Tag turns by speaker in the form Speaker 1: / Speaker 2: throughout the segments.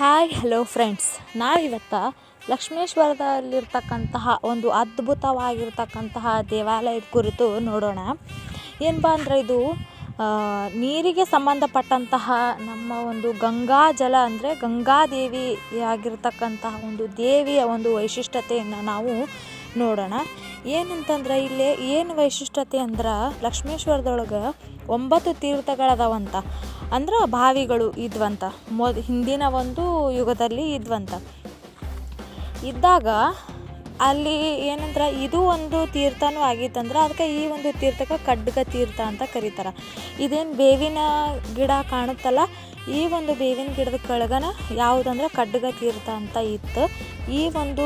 Speaker 1: Hi hello friends ನಾವಿವತ್ತು ಲಕ್ಷ್ಮೇಶ್ವರದಲ್ಲಿರ್ತಕ್ಕಂತಹ ಒಂದು ಅದ್ಭುತವಾಗಿರ್ತಕ್ಕಂತಹ ದೇವಾಲಯದ ಕುರಿತು ನೋಡೋಣ. ಏನಪ್ಪ ಅಂದರೆ ಇದು ನೀರಿಗೆ ಸಂಬಂಧಪಟ್ಟಂತಹ ನಮ್ಮ ಒಂದು ಗಂಗಾ ಜಲ ಅಂದರೆ ಗಂಗಾದೇವಿ ಆಗಿರ್ತಕ್ಕಂತಹ ಒಂದು ದೇವಿಯ ಒಂದು ವೈಶಿಷ್ಟ್ಯತೆಯನ್ನು ನಾವು ನೋಡೋಣ. ಏನಂತಂದ್ರೆ ಇಲ್ಲಿ ಏನು ವೈಶಿಷ್ಟ್ಯತೆ ಅಂದ್ರೆ ಲಕ್ಷ್ಮೇಶ್ವರದೊಳಗೆ ಒಂಬತ್ತು ತೀರ್ಥಗಳದಾವಂತ. ಅಂದ್ರೆ ಬಾವಿಗಳು ಇದ್ವಂತ. ಮೊದ್ ಹಿಂದಿನ ಒಂದು ಯುಗದಲ್ಲಿ ಇದ್ವಂತ. ಇದ್ದಾಗ ಅಲ್ಲಿ ಏನಂದ್ರೆ ಇದು ಒಂದು ತೀರ್ಥನೂ ಆಗಿತ್ತಂದ್ರೆ ಅದಕ್ಕೆ ಈ ಒಂದು ತೀರ್ಥಕ್ಕೆ ಖಡ್ಗ ತೀರ್ಥ ಅಂತ ಕರೀತಾರೆ. ಇದೇನು ಬೇವಿನ ಗಿಡ ಕಾಣುತ್ತಲ್ಲ, ಈ ಒಂದು ಬೇವಿನ ಗಿಡದ ಕೆಳಗನ ಯಾವುದಂದ್ರೆ ಖಡ್ಗ ತೀರ್ಥ ಅಂತ ಇತ್ತು. ಈ ಒಂದು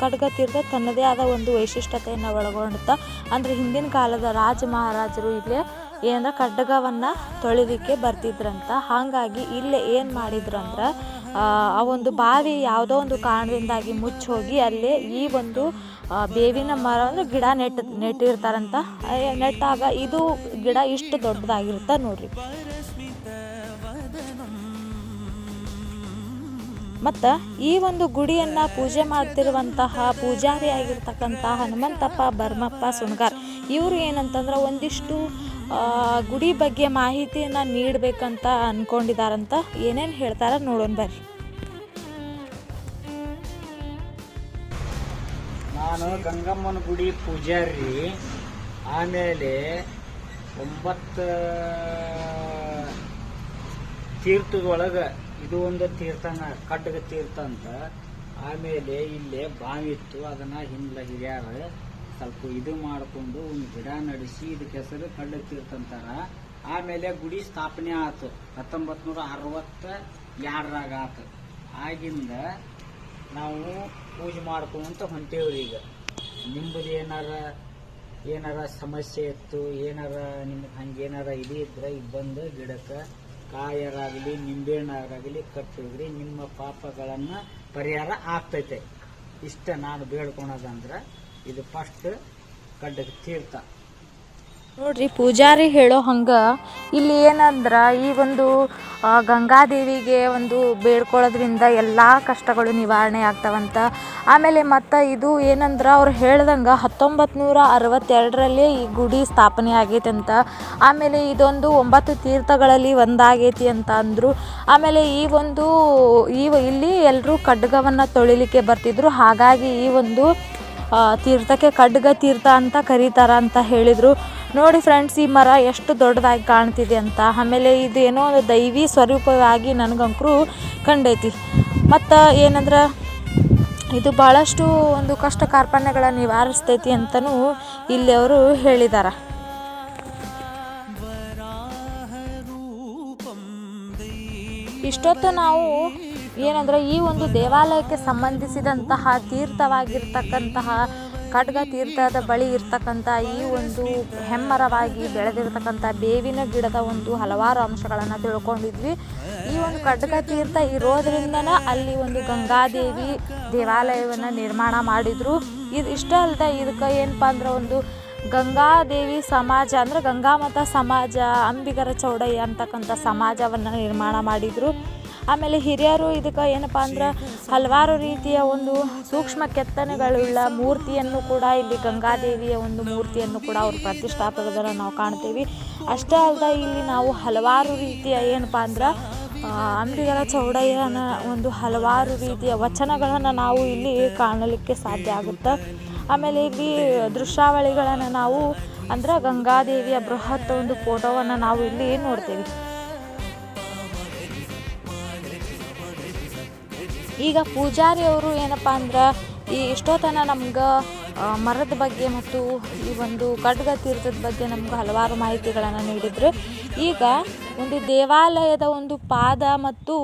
Speaker 1: ಖಡ್ಗ ತೀರ್ಥ ತನ್ನದೇ ಆದ ಒಂದು ವೈಶಿಷ್ಟ್ಯತೆಯನ್ನು ಒಳಗೊಂಡುತ್ತಾ. ಅಂದರೆ ಹಿಂದಿನ ಕಾಲದ ರಾಜ ಮಹಾರಾಜರು ಇಲ್ಲೇ ಏನಂದ್ರೆ ಖಡ್ಗವನ್ನು ತೊಳಿಲಿಕ್ಕೆ ಬರ್ತಿದ್ರಂತ. ಹಾಗಾಗಿ ಇಲ್ಲೇ ಏನು ಮಾಡಿದ್ರಂದ್ರೆ ಆ ಆ ಒಂದು ಬಾವಿ ಯಾವುದೋ ಒಂದು ಕಾರಣದಿಂದಾಗಿ ಮುಚ್ಚಿ ಹೋಗಿ ಅಲ್ಲೇ ಈ ಒಂದು ಬೇವಿನ ಮರ, ಅಂದರೆ ಗಿಡ ನೆಟ್, ನೆಟ್ಟಿರ್ತಾರಂತ. ನೆಟ್ಟಾಗ ಇದು ಗಿಡ ಇಷ್ಟು ದೊಡ್ಡದಾಗಿರುತ್ತೆ ನೋಡ್ರಿ. ಮತ್ತು ಈ ಒಂದು ಗುಡಿಯನ್ನು ಪೂಜೆ ಮಾಡ್ತಿರುವಂತಹ ಪೂಜಾರಿ ಆಗಿರ್ತಕ್ಕಂಥ ಹನುಮಂತಪ್ಪ, ಬರ್ಮಪ್ಪ ಸುಣ್ಗಾರ್ ಇವರು ಏನಂತಂದ್ರೆ ಒಂದಿಷ್ಟು ಗುಡಿ ಬಗ್ಗೆ ಮಾಹಿತಿಯನ್ನು ನೀಡಬೇಕಂತ ಅಂದ್ಕೊಂಡಿದಾರಂತ ಏನೇನು ಹೇಳ್ತಾರ ನೋಡೋಣ ಬರ್ರಿ.
Speaker 2: ನಾನು ಗಂಗಮ್ಮನ ಗುಡಿ ಪೂಜಾರಿ, ಆಮೇಲೆ ಒಂಬತ್ತು ತೀರ್ಥದೊಳಗೆ ಇದು ಒಂದು ತೀರ್ಥನ ಕಡ್ಡಗ ತೀರ್ಥ ಅಂತ. ಆಮೇಲೆ ಇಲ್ಲೇ ಬಾವಿ ಇತ್ತು ಅದನ್ನ ಹಿಂದ್ಲ ಹಿರಿಯರು ಸ್ವಲ್ಪ ಇದು ಮಾಡಿಕೊಂಡು ಒಂದು ಗಿಡ ನಡೆಸಿ ಇದಕ್ಕೆ ಹೆಸರು ಕಡ್ಡ ತೀರ್ಥ ಅಂತಾರ ಆಮೇಲೆ ಗುಡಿ ಸ್ಥಾಪನೆ ಆತು. ಹತ್ತೊಂಬತ್ತು ನೂರ ಅರವತ್ತ ಎರಡರಾಗ ಆತು. ಆಗಿಂದ ನಾವು ಪೂಜೆ ಮಾಡ್ಕೊಂತ ಹೊಂಟೇವ್ರಿ ಈಗ. ನಿಮ್ಮದು ಏನಾರ ಏನಾರ ಸಮಸ್ಯೆ ಇತ್ತು, ಏನಾರ ನಿಮ್ಗೆ ಹಂಗೇನಾರ ಇದು ಇದ್ರೆ ಈಗ ಬಂದು ಗಿಡಕ್ಕೆ ಕಾಯರಾಗಲಿ, ನಿಂಬೆಹಣ್ಣಾಗಲಿ ಕಟ್ಟಿದ್ರಿ, ನಿಮ್ಮ ಪಾಪಗಳನ್ನು ಪರಿಹಾರ ಆಗ್ತೈತೆ. ಇಷ್ಟ ನಾನು ಬೇಡ್ಕೊಳೋದಂದ್ರೆ ಇದು ಫಸ್ಟ್ ಕಡ್ಡ ತೀರ್ಥ.
Speaker 1: ನೋಡ್ರಿ, ಪೂಜಾರಿ ಹೇಳೋ ಹಂಗೆ ಇಲ್ಲಿ ಏನಂದ್ರೆ, ಈ ಒಂದು ಗಂಗಾದೇವಿಗೆ ಒಂದು ಬೇಡ್ಕೊಳ್ಳೋದ್ರಿಂದ ಎಲ್ಲ ಕಷ್ಟಗಳು ನಿವಾರಣೆ ಆಗ್ತಾವಂತ. ಆಮೇಲೆ ಮತ್ತು ಇದು ಏನಂದ್ರೆ, ಅವ್ರು ಹೇಳ್ದಂಗೆ ಹತ್ತೊಂಬತ್ತು ನೂರ ಅರವತ್ತೆರಡರಲ್ಲಿ ಈ ಗುಡಿ ಸ್ಥಾಪನೆ ಆಗೈತೆ ಅಂತ ಆಮೇಲೆ ಇದೊಂದು ಒಂಬತ್ತು ತೀರ್ಥಗಳಲ್ಲಿ ಒಂದಾಗೈತಿ ಅಂತ ಅಂದರು. ಆಮೇಲೆ ಈ ಒಂದು, ಈ, ಇಲ್ಲಿ ಎಲ್ಲರೂ ಖಡ್ಗವನ್ನು ತೊಳಿಲಿಕ್ಕೆ ಬರ್ತಿದ್ರು. ಹಾಗಾಗಿ ಈ ಒಂದು ತೀರ್ಥಕ್ಕೆ ಖಡ್ಗ ತೀರ್ಥ ಅಂತ ಕರೀತಾರ ಅಂತ ಹೇಳಿದರು. ನೋಡಿ ಫ್ರೆಂಡ್ಸ್ ಈ ಮರ ಎಷ್ಟು ದೊಡ್ಡದಾಗಿ ಕಾಣ್ತಿದೆ ಅಂತ. ಆಮೇಲೆ ಇದು ಏನೋ ಒಂದು ದೈವಿ ಸ್ವರೂಪವಾಗಿ ನನಗಂಕರು ಕಂಡೈತಿ. ಮತ್ತು ಏನಂದ್ರೆ, ಇದು ಭಾಳಷ್ಟು ಒಂದು ಕಷ್ಟ ಕಾರ್ಪಣ್ಯಗಳನ್ನು ನಿವಾರಿಸ್ತೈತಿ ಅಂತಲೂ ಇಲ್ಲಿ ಅವರು ಹೇಳಿದ್ದಾರೆ ಇಷ್ಟೊತ್ತು ನಾವು ಏನಂದ್ರೆ ಈ ಒಂದು ದೇವಾಲಯಕ್ಕೆ ಸಂಬಂಧಿಸಿದಂತಹ ತೀರ್ಥವಾಗಿರ್ತಕ್ಕಂತಹ ಖಡ್ಗ ತೀರ್ಥದ ಬಳಿ ಇರ್ತಕ್ಕಂಥ ಈ ಒಂದು ಹೆಮ್ಮರವಾಗಿ ಬೆಳೆದಿರ್ತಕ್ಕಂಥ ಬೇವಿನ ಗಿಡದ ಒಂದು ಹಲವಾರು ಅಂಶಗಳನ್ನು ತಿಳ್ಕೊಂಡಿದ್ವಿ. ಈ ಒಂದು ಖಡ್ಗ ತೀರ್ಥ ಇರೋದ್ರಿಂದನೇ ಅಲ್ಲಿ ಒಂದು ಗಂಗಾದೇವಿ ದೇವಾಲಯವನ್ನು ನಿರ್ಮಾಣ ಮಾಡಿದರು. ಇದು ಇಷ್ಟ ಅಲ್ಲದೆ ಇದಕ್ಕೆ ಏನಪ್ಪ ಅಂದ್ರೆ ಒಂದು ಗಂಗಾದೇವಿ ಸಮಾಜ ಅಂದರೆ ಗಂಗಾಮತ ಸಮಾಜ ಅಂಬಿಗರ ಚೌಡಯ್ಯ ಅಂತಕ್ಕಂಥ ಸಮಾಜವನ್ನು ನಿರ್ಮಾಣ ಮಾಡಿದರು. ಆಮೇಲೆ ಹಿರಿಯರು ಇದಕ್ಕೆ ಏನಪ್ಪ ಅಂದ್ರೆ ಹಲವಾರು ರೀತಿಯ ಒಂದು ಸೂಕ್ಷ್ಮ ಕೆತ್ತನೆಗಳುಳ್ಳ ಮೂರ್ತಿಯನ್ನು ಕೂಡ ಇಲ್ಲಿ ಗಂಗಾದೇವಿಯ ಒಂದು ಮೂರ್ತಿಯನ್ನು ಕೂಡ ಅವರು ಪ್ರತಿಷ್ಠಾಪಕದನ್ನು ನಾವು ಕಾಣ್ತೀವಿ. ಅಷ್ಟೇ ಅಲ್ಲದೆ ಇಲ್ಲಿ ನಾವು ಹಲವಾರು ರೀತಿಯ ಏನಪ್ಪ ಅಂದ್ರೆ ಅಂಬಿಗರ ಚೌಡಯ್ಯನ ಒಂದು ಹಲವಾರು ರೀತಿಯ ವಚನಗಳನ್ನು ನಾವು ಇಲ್ಲಿ ಕಾಣಲಿಕ್ಕೆ ಸಾಧ್ಯ ಆಗುತ್ತೆ. ಆಮೇಲೆ ಇಲ್ಲಿ ದೃಶ್ಯಾವಳಿಗಳನ್ನು ನಾವು ಅಂದ್ರೆ ಗಂಗಾದೇವಿಯ ಬೃಹತ್ ಒಂದು ಫೋಟೋವನ್ನು ನಾವು ಇಲ್ಲಿ ನೋಡ್ತೇವೆ. ಈಗ ಪೂಜಾರಿ ಅವರು ಏನಪ್ಪ ಅಂದ್ರೆ ಈ ಇಷ್ಟೋತನ ನಮ್ಗೆ ಮರದ ಬಗ್ಗೆ ಮತ್ತು ಈ ಒಂದು ಖಡ್ಗ ತೀರ್ಥದ ಬಗ್ಗೆ ನಮ್ಗೆ ಹಲವಾರು ಮಾಹಿತಿಗಳನ್ನು ನೀಡಿದರು. ಈಗ ಒಂದು ದೇವಾಲಯದ ಒಂದು ಪಾದ ಮತ್ತು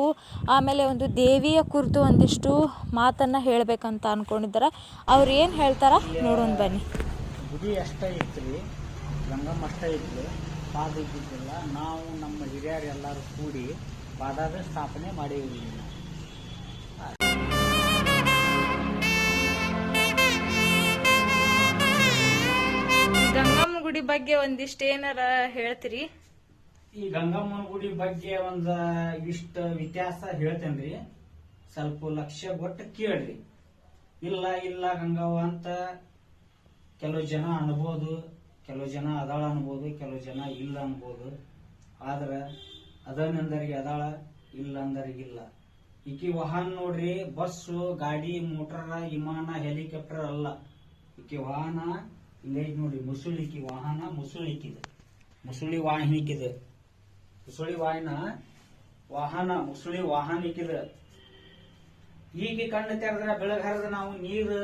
Speaker 1: ಆಮೇಲೆ ಒಂದು ದೇವಿಯ ಕುರಿತು ಒಂದಿಷ್ಟು ಮಾತನ್ನು ಹೇಳಬೇಕಂತ ಅಂದ್ಕೊಂಡಿದ್ದಾರೆ ಅವ್ರು ಏನು ಹೇಳ್ತಾರ ನೋಡೋಣ ಬನ್ನಿ.
Speaker 2: ಗುಡಿ ಅಷ್ಟೇ ಇತ್ತು ಗಂಗಮ್ಮ ಇತ್ತು ಪಾದ ಇದ್ದಿದ್ದಿಲ್ಲ. ನಾವು ನಮ್ಮ ಹಿರಿಯರು ಎಲ್ಲರೂ ಕೂಡಿ ಪಾದದ ಸ್ಥಾಪನೆ ಮಾಡೀವಿ
Speaker 1: ಗುಡಿ ಬಗ್ಗೆ ಒಂದಿಷ್ಟ ಏನಾರ ಹೇಳ್ತೀರಿ?
Speaker 2: ಈ ಗಂಗಮ್ಮನ ಗುಡಿ ಬಗ್ಗೆ ಒಂದ ಇಷ್ಟ ಇತಿಹಾಸ ಹೇಳ್ತೇನ್ರಿ. ಸ್ವಲ್ಪ ಲಕ್ಷ್ಯ ಕೊಟ್ಟು ಕೇಳ್ರಿ. ಇಲ್ಲ ಇಲ್ಲ ಗಂಗವ್ವ ಅಂತ ಕೆಲವು ಜನ ಅನ್ಬೋದು, ಕೆಲವು ಜನ ಅದಾಳ ಅನ್ಬೋದು, ಕೆಲವು ಜನ ಇಲ್ಲ ಅನ್ಬೋದು. ಆದ್ರೆ ಅದನ್ನೆಂದರಿಗೆ ಅದಾಳ, ಇಲ್ಲ ಅಂದರಿಗಿಲ್ಲ ಈಕಿ ವಾಹನ ನೋಡ್ರಿ, ಬಸ್ಸು, ಗಾಡಿ ಮೋಟರ್ ವಿಮಾನ, ಹೆಲಿಕಾಪ್ಟರ್ ಅಲ್ಲ. ಈಕಿ ವಾಹನ ಇಲ್ಲೇ ನೋಡಿ ನೋಡ್ರಿ ಮುಸುಳಿಕಿ ವಾಹನ ಮುಸುಳಿಕಿದೆ ಮುಸುಳಿ ವಾಹಿನಿಕ್ಕಿದೆ ಮುಸುಳಿ ವಾಹನ ವಾಹನ ಮುಸುಳಿ ವಾಹನಿಕ್ಕಿದೆ ಈಗ ಕಣ್ಣು ಬೆಳಗ್ ಹರ್ದು ನಾವು ನೀರು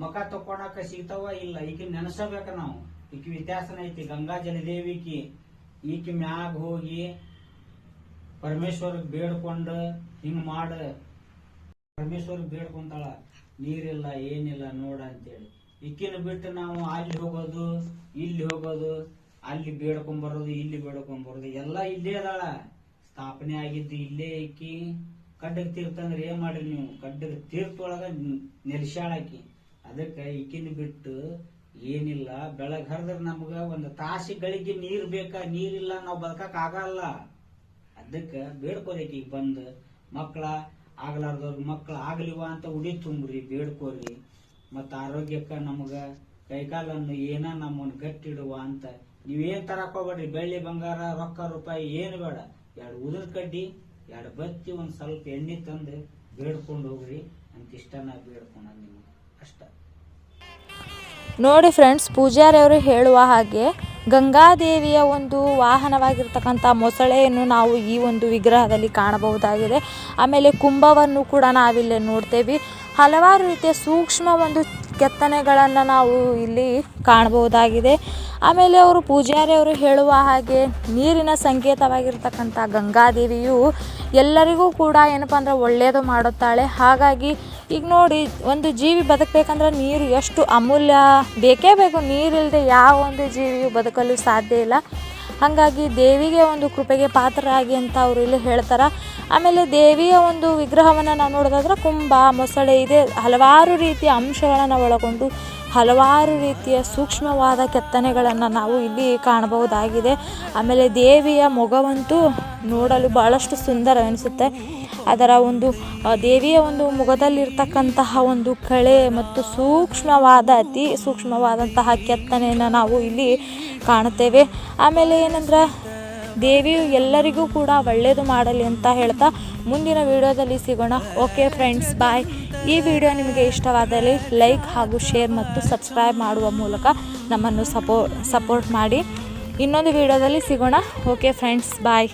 Speaker 2: ಮಕ ತಕ್ಕೊಂಡಕ ಸಿಗ್ತಾವ ಇಲ್ಲ ಈಕೆ ನೆನಸಬೇಕ ನಾವು. ಈಕಿ ವ್ಯತ್ಯಾಸನ ಐತಿ ಗಂಗಾ ಜಲದೇವಿಕಿ ಈಕಿ. ಮ್ಯಾಗ ಹೋಗಿ ಪರಮೇಶ್ವರ್ ಬೇಡ್ಕೊಂಡು ಹಿಂಗ್ ಮಾಡ. ಪರಮೇಶ್ವರ್ ಬೇಡ್ಕೊಂತಾಳ ನೀರಿಲ್ಲ ಏನಿಲ್ಲ ನೋಡ ಅಂತೇಳಿ. ಈಕಿನ ಬಿಟ್ಟು ನಾವು ಅಲ್ಲಿ ಹೋಗೋದು, ಇಲ್ಲಿ ಹೋಗೋದು, ಅಲ್ಲಿ ಬೇಡ್ಕೊಂಬರೋದು ಇಲ್ಲಿ ಬೇಡ್ಕೊಂಬರೋದು ಎಲ್ಲ ಇಲ್ಲೇ ಅದಾಳ. ಸ್ಥಾಪನೆ ಆಗಿದ್ದು ಇಲ್ಲೇ ಇಕ್ಕಿ, ಕಡ್ಡಗ್ ತೀರ್ಥ ಅಂದ್ರೆ ಏನ್ ಮಾಡ್ರಿ ನೀವು? ಕಡ್ಡಗ್ ಒಳಗ ನೆಲೆಸಾಳಾಕಿ ಅದಕ್ಕೆ ಇಕ್ಕಿನ ಬಿಟ್ಟು ಏನಿಲ್ಲ, ಬೆಳಗ್ ಹರಿದ್ರೆ ನಮ್ಗ ಒಂದು ತಾಸಿಗಳಿಗೆ ನೀರ್ ಬೇಕಾ? ನೀರಿಲ್ಲ ನಾವು ಬದುಕಕ್ ಆಗಲ್ಲ. ಅದಕ್ಕೆ ಬೇಡ್ಕೋರಿ ಈಗ ಬಂದು ಮಕ್ಕಳ ಆಗ್ಲಾರ್ದವ್ರ ಮಕ್ಕಳು ಆಗ್ಲಿವ ಅಂತ ಉಡಿ ತುಂಬ್ರಿ, ಬೇಡ್ಕೋರಿ. ಮತ್ತ ಆರೋಗ್ಯಕ್ಕ ನಮಗ ಕೈಕಾಲನ್ನು ಏನ ನಮ್ಮನ್ನ ಗಟ್ಟಿಡುವ ಅಂತ ನೀವೇನ್ ತರಕ್ ಹೋಗ್ಬೇಡ್ರಿ ಬೆಳ್ಳಿ ಬಂಗಾರ, ರೊಕ್ಕ, ರೂಪಾಯಿ ಏನು ಬೇಡ. ಎರಡು ಉದುರ್ ಕಡ್ಡಿ, ಎರಡು ಬತ್ತಿ, ಒಂದ್ ಸ್ವಲ್ಪ ಎಣ್ಣೆ ತಂದು ಬೇಡ್ಕೊಂಡು ಹೋಗ್ರಿ. ಅಂತ ಇಷ್ಟ ನಾ ಬೇಡ್ಕೊಂಡ ನಿಮ್ಗೆ ಅಷ್ಟ.
Speaker 1: ನೋಡಿ ಫ್ರೆಂಡ್ಸ್ ಪೂಜಾರಿಯವರು ಹೇಳುವ ಹಾಗೆ ಗಂಗಾದೇವಿಯ ಒಂದು ವಾಹನವಾಗಿರ್ತಕ್ಕಂಥ ಮೊಸಳೆಯನ್ನು ನಾವು ಈ ಒಂದು ವಿಗ್ರಹದಲ್ಲಿ ಕಾಣಬಹುದಾಗಿದೆ. ಆಮೇಲೆ ಕುಂಭವನ್ನು ಕೂಡ ನಾವಿಲ್ಲಿ ನೋಡ್ತೇವೆ. ಹಲವಾರು ರೀತಿಯ ಸೂಕ್ಷ್ಮ ಒಂದು ಕೆತ್ತನೆಗಳನ್ನು ನಾವು ಇಲ್ಲಿ ಕಾಣಬಹುದಾಗಿದೆ. ಆಮೇಲೆ ಅವರು ಪೂಜಾರಿ ಅವರು ಹೇಳುವ ಹಾಗೆ ನೀರಿನ ಸಂಕೇತವಾಗಿರ್ತಕ್ಕಂಥ ಗಂಗಾದೇವಿಯು ಎಲ್ಲರಿಗೂ ಕೂಡ ಏನಪ್ಪ ಅಂದ್ರೆ ಒಳ್ಳೆಯದು ಮಾಡುತ್ತಾಳೆ. ಹಾಗಾಗಿ ಈಗ ನೋಡಿ ಒಂದು ಜೀವಿ ಬದುಕಬೇಕಂದ್ರೆ ನೀರು ಎಷ್ಟು ಅಮೂಲ್ಯ. ಬೇಕೇ ಬೇಕು ನೀರಿಲ್ಲದೆ ಯಾವ ಒಂದು ಜೀವಿಯು ಬದುಕಲು ಸಾಧ್ಯ ಇಲ್ಲ. ಹಾಗಾಗಿ ದೇವಿಗೆ ಒಂದು ಕೃಪೆಗೆ ಪಾತ್ರರಾಗಿ ಅಂತ ಅವರು ಇಲ್ಲಿ ಹೇಳ್ತಾರೆ. ಆಮೇಲೆ ದೇವಿಯ ಒಂದು ವಿಗ್ರಹವನ್ನು ನಾವು ನೋಡೋದಾದ್ರೆ ಕುಂಭ, ಮೊಸಳೆ, ಇದೆ ಹಲವಾರು ರೀತಿಯ ಅಂಶಗಳನ್ನು ಒಳಗೊಂಡು ಹಲವಾರು ರೀತಿಯ ಸೂಕ್ಷ್ಮವಾದ ಕೆತ್ತನೆಗಳನ್ನು ನಾವು ಇಲ್ಲಿ ಕಾಣಬಹುದಾಗಿದೆ. ಆಮೇಲೆ ದೇವಿಯ ಮೊಗವಂತೂ ನೋಡಲು ಬಹಳಷ್ಟು ಸುಂದರ ಅನಿಸುತ್ತೆ. ಅದರ ಒಂದು ದೇವಿಯ ಒಂದು ಮುಖದಲ್ಲಿರ್ತಕ್ಕಂತಹ ಒಂದು ಕಳೆ ಮತ್ತು ಸೂಕ್ಷ್ಮವಾದ ಅತಿ ಸೂಕ್ಷ್ಮವಾದಂತಹ ಕೆತ್ತನೆಯನ್ನು ನಾವು ಇಲ್ಲಿ ಕಾಣುತ್ತೇವೆ. ಆಮೇಲೆ ಏನಂದ್ರೆ ದೇವಿಯು ಎಲ್ಲರಿಗೂ ಕೂಡ ಒಳ್ಳೆಯದು ಮಾಡಲಿ ಅಂತ ಹೇಳ್ತಾ ಮುಂದಿನ ವಿಡಿಯೋದಲ್ಲಿ ಸಿಗೋಣ. ಓಕೆ ಫ್ರೆಂಡ್ಸ್ ಬಾಯ್ ಈ ವಿಡಿಯೋ ನಿಮಗೆ ಇಷ್ಟವಾದಲ್ಲಿ ಲೈಕ್ ಹಾಗೂ ಶೇರ್ ಮತ್ತು ಸಬ್ಸ್ಕ್ರೈಬ್ ಮಾಡುವ ಮೂಲಕ ನಮ್ಮನ್ನು ಸಪೋ ಸಪೋರ್ಟ್ ಮಾಡಿ. ಇನ್ನೊಂದು ವಿಡಿಯೋದಲ್ಲಿ ಸಿಗೋಣ. Okay friends bye